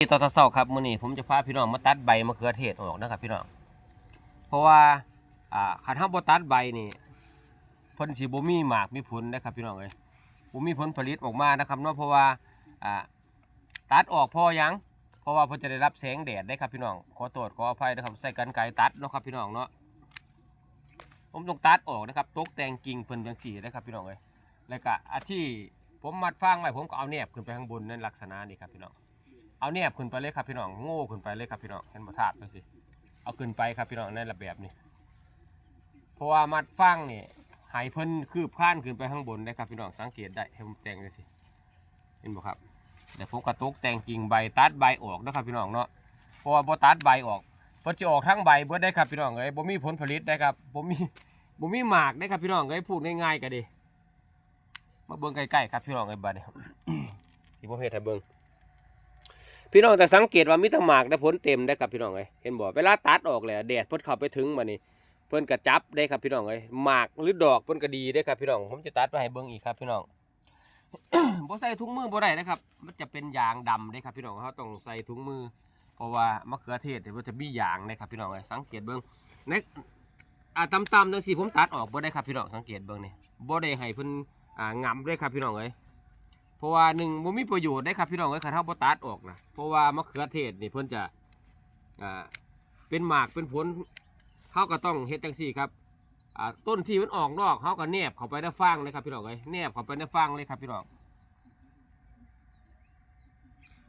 ตอนเช้าครับมื้อนี้ผมจะพาพี่น้องมาตัดใบมะเขือเทศออกนะครับพี่น้อง เพราะว่าอ่าคันเฮาบ่ตัดใบนี่เพิ่นสิบ่มีหมากมีผลนะครับพี่น้องเอ้ยบ่มีผลผลิตออกมานะครับเนาะเพราะว่าอ่าตัดออกเพอยังเพราะว่าเพิ่นจะได้รับแสงแดดได้ครับพี่น้อง ขอโทษขออภัยนะครับใส่กรรไกรตัดเนาะครับพี่น้องเนาะผมต้องตัดออกนะครับตกแต่งกิ่งเพิ่นจังซี่นะครับพี่น้องเอ้ยแล้วก็อาที่ผมมัดฟางไว้ผมก็เอาแนบขึ้นไปข้างบนนั่นลักษณะนี้ครับพี่น้อง เอาแนบขึ้นไปเลยครับพี่น้องโง่ขึ้นไปเลยครับพี่น้องเห็นบ่ทาดไปสิเอาขึ้นไปครับพี่น้องในระแบบนี้เพราะว่ามัดฟังนี่หายเพิ่นคืบข้านขึ้นไปข้างบนได้ครับพี่น้องสังเกตได้ให้ผมแต่งเลยสิเห็นบ่ครับเดี๋ยวผมกระตุกแต่งกิ่งใบตัดใบออกนะครับพี่น้องเนาะเพราะว่าบ่ตัดใบออกเพิ่นจะออกทั้งใบเบิดได้ครับพี่น้องเอ้ยบ่มีผลผลิตได้ครับบ่มีบ่มีหมากได้ครับพี่น้องเอ้ยพูดง่ายๆก็ดีมาเบิ่งใกล้ๆครับพี่น้องเอ้ยบัดนี้ที่ผมเฮ็ดให้เบิ่ง พี่น้องแต่สังเกตว่ามีแตหมากได้ผลเต็มได้ครับพี่น้องเอ้ยเห็นบ่เวลาตัดออกเลยแดดเพิ่นเข้าไปถึงมานี่เพิ่นก็จับได้ครับพี่น้องเอ้ยหมากหรือดอกเพิ่นก็ดีได้ครับพี่น้องผมจะตัดไปให้เบิ่งอีกครับพี่น้องบ่ใส่ถุงมือบ่ได้นะครับ มันจะเป็นยางดำได้ครับพี่น้องเขาต้องใส่ถุงมือ เพราะว่ามะเขือเทศเนี่ยมันจะมียางได้ครับพี่น้องเอ้ยสังเกตเบิ่งในอ่าต่ำๆจังซี่ผมตัดออกบ่ได้ครับพี่น้องสังเกตเบิ่งนี่บ่ได้ให้เพิ่นอ่างํได้ครับพี่น้องเอ้ย เพราะว่าหนึ่งบ่มีประโยชน์ได้ครับพี่น้องเอ้ยคันเฮาบ่ตัดออกนะเพราะว่ามะเขือเทศนี่เพิ่นจะอ่าเป็นหมากเป็นผลเฮาก็ต้องเฮ็ดจังซี่ครับอ่าต้นที่มันออกดอกเฮาก็แนบเข้าไปในฟางเลยครับพี่น้องเอ้ยแนบเข้าไปในฟางเลยครับพี่น้อง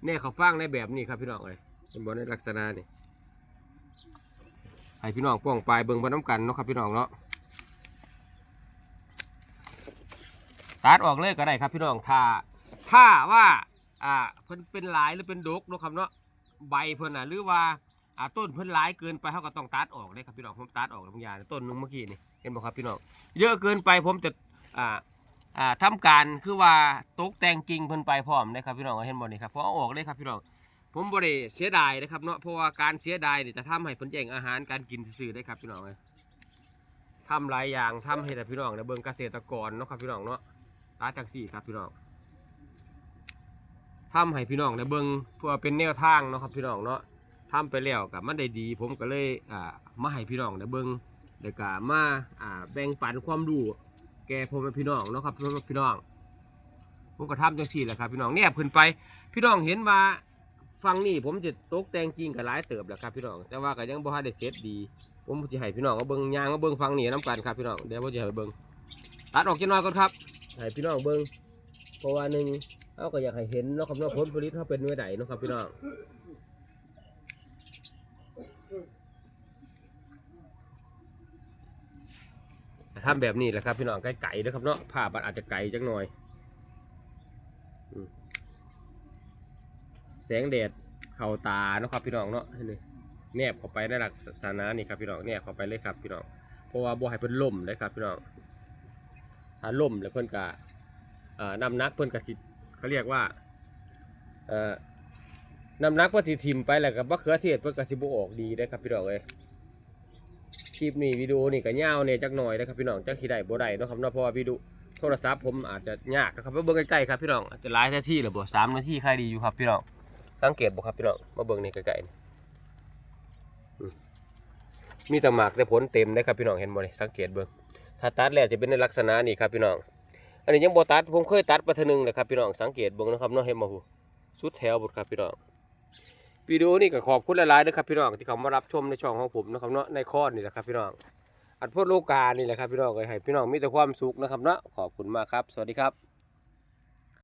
แนบเข้าฟางในแบบนี้ครับพี่น้องเอ้ยเป็นบ่ในลักษณะนี่ให้พี่น้องป้องปลายเบิ่งบ่น้ำกันเนาะครับพี่น้องเนาะตัดออกเลยก็ได้ครับพี่น้องถ้า ถ้าว่าอ่าเพิ่นเป็นหลายหรือเป็นดกเนาะครับเนาะใบเพิ่นน่ะหรือว่าอ่าต้นเพิ่นหลายเกินไปเขาก็ต้องตัดออกเลยครับพี่น้องผมตัดออกบางอย่างต้นนึงเมื่อกี้นี่เห็นบ่ครับพี่น้องเยอะเกินไปผมจะอ่าอ่าทำการคือว่าตกแต่งกิ่งเพิ่นไปพร้อมนะครับพี่น้องเห็นบ่นี่ครับเพราะเอาออกเลยครับพี่น้องผมบ่ได้เสียดายนะครับเนาะเพราะว่าการเสียดายนี่จะทำให้เพิ่นแย่งอาหารการกินซื่อๆได้ครับพี่น้องเอ้ยทำหลายอย่างทำให้แต่พี่น้องได้เบิ่งเกษตรกรเนาะครับพี่น้องเนาะตาจังสี่ครับพี่น้อง ทำให้พี่น้องได้เบิ่งเพื่อเป็นแนวทางเนาะครับพี่น้องเนาะทำไปแล้วกับมันได้ดี ผมก็เลยอ่ามาให้พี่น้องได้เบิ่งแล้วก็มาอ่าแบ่งปันความรู้แก่พ่อแม่พี่น้องเนาะครับพี่น้องผมก็ทำจังสี่แหละครับพี่น้องเนี่ยขึ้นไป พี่น้องเห็นว่าฟังนี่ผมจะตกแต่งจริงกับหลายเติบแหละครับพี่น้องแต่ว่าก็ยังบ่ทันได้เสร็จดี ผมจะให้พี่น้องมาเบิ่งยางมาเบิ่งฟังนี่น้ำกันครับพี่น้องเดี๋ยวผมจะให้เบิ่งตัดออกจังน้อยก่อนครับให้พี่น้องเบิ่งเพราะว่าหนึ่ง เราก็อยากให้เห็นเนาะครับเนาะผลผลิตเขาเป็นเมื่อใดเนาะครับพี่น้องทำแบบนี้แหละครับพี่น้องไก่ไก่ๆนะครับเนาะผ่ามันอาจจะไก่จังหน่อยแสงแดดเข้าตาเนาะครับพี่น้องเนาะนี่แนบเข้าไปในหลักษณะนี่ครับพี่น้องแนบเข้าไปเลยครับพี่น้องเพราะว่าบ่ให้เพิ่นล่มเลยครับพี่น้องถ้าล่มแล้วเพิ่นก็เอ่อนำนักเพิ่นก็สิ เขาเรียกว่าเอ่อนำหนักเพิ่นสิทิ่มไปแล้วก็บักเขือเทศเพิ่นก็สิบออกดีได้ครับพี่น้องเอ้ยคลิปนี้วิดีโอนี่ก็ยาวเนี่ยจักหน่อยนะครับพี่น้องจักสิได้บ่ได้เนาะครับเนาะเพราะว่าวิดีโอโทรศัพท์ผมอาจจะยากนะครับมาเบิ่งใกล้ๆครับพี่น้องอาจจะหลายนาทีหรือบ่สามนาทีใครดีอยู่ครับพี่น้องสังเกตบ่ครับพี่น้องมาเบิ่งนี่ใกล้ๆมีแต่หมากแต่ผลเต็มนะครับพี่น้องเห็นบ่นี่สังเกตเบิ่งถ้าตัดแล้วจะเป็นในลักษณะนี้ครับพี่น้อง นนี้ยังบ่ตัดผมเคยตัดไปทอนึงนะครับพี่น้องสังเกตเบิ่งนะครับเนาะเห็นบ่ฮู้สุดแถวหมดครับพี่น้องวิดีโอนี้ก็ขอบคุณหลายๆนะครับพี่น้องที่เขามารับชมในช่องของผมนะครับเนาะในคอนี่แหละครับพี่น้องอัดโพดโลกานี่แหละครับพี่น้องให้พี่น้องมีแต่ความสุขนะครับเนาะขอบคุณมากครับ สวัสดีครับ